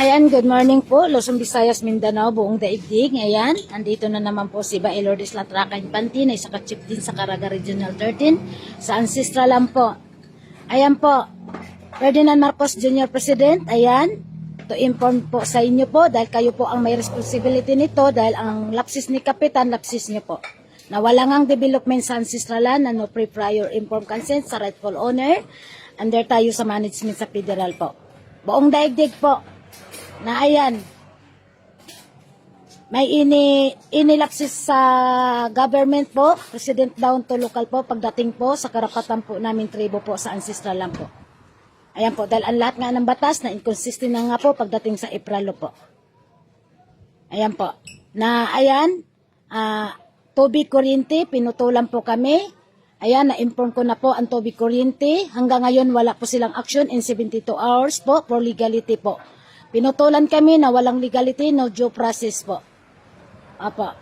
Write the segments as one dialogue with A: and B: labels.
A: Ayan, good morning po. Luzon, Visayas, Mindanao, buong daigdig. Ayan, andito na naman po si Bae Lourdes Latraca Infante na isa ka-chief din sa Caraga Regional 13 sa Ancestral lang po. Ayan po, Ferdinand Marcos Jr. President, ayan, to inform po sa inyo po dahil kayo po ang may responsibility nito dahil ang lapsis ni Kapitan, lapsis niyo po. Na wala ngang development sa ancestralan na no pre-prior informed consent sa rightful owner under tayo sa management sa federal po. Buong daigdig po, na ayan, may ini inilapsis sa government po, president down to local po, pagdating po sa karapatan po namin tribo po sa ancestral lang po. Ayan po, dahil ang lahat nga ng batas na inconsistent na nga po pagdating sa Ipralo po. Ayan po. Na ayan, ah, tubig kuryente, pinutulan po kami. Ayan, na-inform ko na po ang tubig kuryente. Hanggang ngayon wala po silang action in 72 hours po for legality po. Pinutulan kami na walang legality, no due process po. Apa.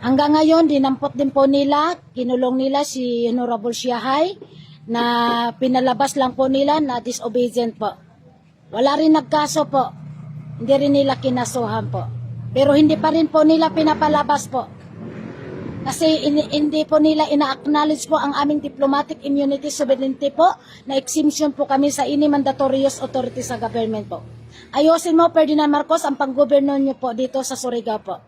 A: Hanggang ngayon, dinampot din po nila, kinulong nila si Honorable Siahay na pinalabas lang po nila na disobedient po. Wala rin nagkaso po. Hindi rin nila kinasuhan po. Pero hindi pa rin po nila pinapalabas po. Kasi in- hindi po nila ina-acknowledge po ang aming diplomatic immunity sovereignty po na exemption po kami sa ini mandatorious authority sa government po. Ayusin mo, Ferdinand Marcos, ang panggoberno nyo po dito sa Surigao po.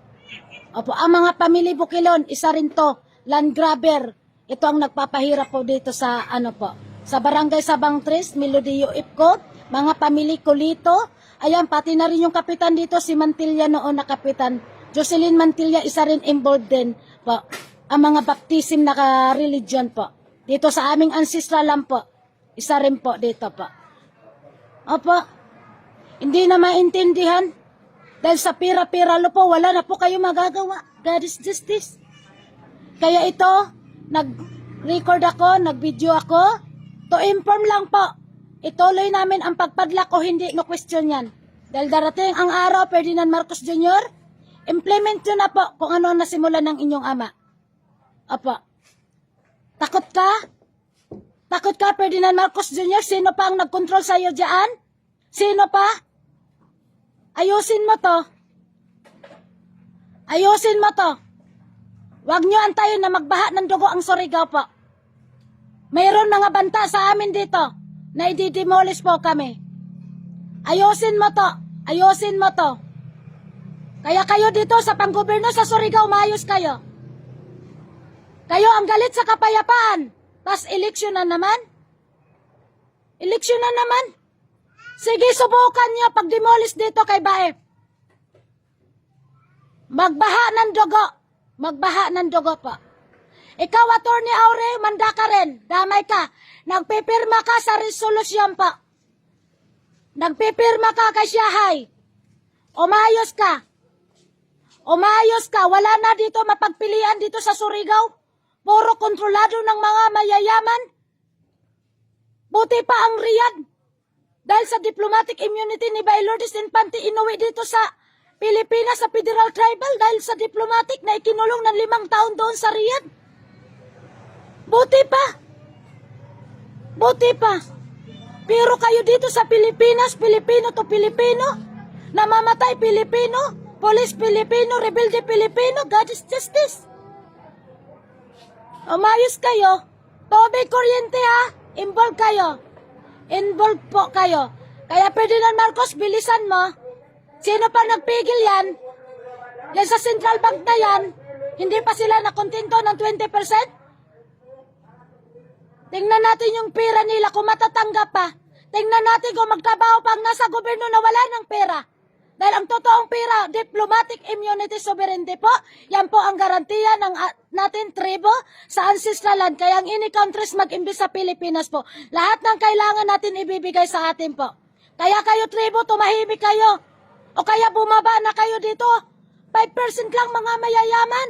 A: Opo, ang mga pamilya Bukilon, isa rin to, land grabber. Ito ang nagpapahirap po dito sa ano po, sa barangay Sabang Tres, Melodio Ipco, mga pamilya Kulito. Ayan, pati na rin yung kapitan dito, si Mantilla noon na kapitan. Jocelyn Mantilla, isa rin involved din po. Ang mga baptism na ka-religion po. Dito sa aming ancestral lang po. Isa rin po dito po. Opo, hindi na maintindihan. Dahil sa pira-pira po, wala na po kayo magagawa. God is justice. Kaya ito, nag-record ako, nag-video ako, to inform lang po. Ituloy namin ang pagpadlak o hindi, no question yan. Dahil darating ang araw, Ferdinand Marcos Jr., implement nyo na po kung ano ang nasimulan ng inyong ama. Opo. Takot ka? Takot ka, Ferdinand Marcos Jr.? Sino pa ang nag-control sa'yo dyan? Sino pa? Ayusin mo to. Ayusin mo to. Huwag nyo antayin na magbaha ng dugo ang Surigao po. Mayroon mga banta sa amin dito na ididemolish po kami. Ayusin mo to. Ayusin mo to. Kaya kayo dito sa panggoberno sa Surigao, maayos kayo. Kayo ang galit sa kapayapaan. Tapos eleksyon na naman. Eleksyon na naman. Sige, subukan niyo pag-demolish dito kay Baef. Magbaha ng dugo. Magbaha ng dugo pa. Ikaw, Attorney Aure, manda ka rin. Damay ka. Nagpipirma ka sa resolusyon pa. Nagpipirma ka kay Siyahay. Umayos ka. Umayos ka. Wala na dito mapagpilian dito sa Surigao. Puro kontrolado ng mga mayayaman. Buti pa ang Riyadh. Dahil sa diplomatic immunity ni Bay Lourdes Infante, inuwi dito sa Pilipinas sa Federal Tribal dahil sa diplomatic na ikinulong ng limang taon doon sa Riyadh. Buti pa. Buti pa. Pero kayo dito sa Pilipinas, Pilipino to Pilipino, namamatay Pilipino, police Pilipino, rebelde Pilipino, God is justice. Umayos kayo. Tubig kuryente ha. Involved kayo. Involved po kayo. Kaya Ferdinand Marcos, bilisan mo. Sino pa nagpigil yan? Yan sa Central Bank na yan, hindi pa sila nakontento ng 20%? Tingnan natin yung pera nila kung matatanggap pa. Tingnan natin kung magtrabaho pa ang nasa gobyerno na wala ng pera. Dahil ang totoong pera, diplomatic immunity sovereignty po, yan po ang garantiya ng natin tribo sa ancestral land. Kaya ang ini countries mag-imbis sa Pilipinas po. Lahat ng kailangan natin ibibigay sa atin po. Kaya kayo tribo, tumahimik kayo. O kaya bumaba na kayo dito. 5% lang mga mayayaman.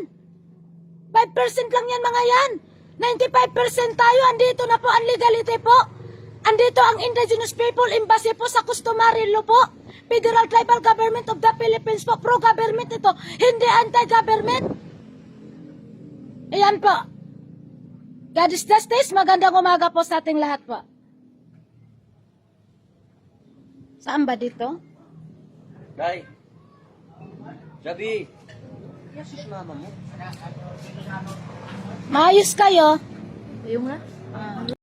A: 5% lang yan mga yan. 95% tayo, andito na po ang legality po. Andito ang Indigenous People Embassy po sa customary law po. Federal Tribal Government of the Philippines po. Pro-government ito. Hindi anti-government. Ayan po. God is justice. Magandang umaga po sa ating lahat po. Saan ba dito?
B: Day. Gabi. Yes, mama mo.
A: Maayos kayo.
C: Yung nga?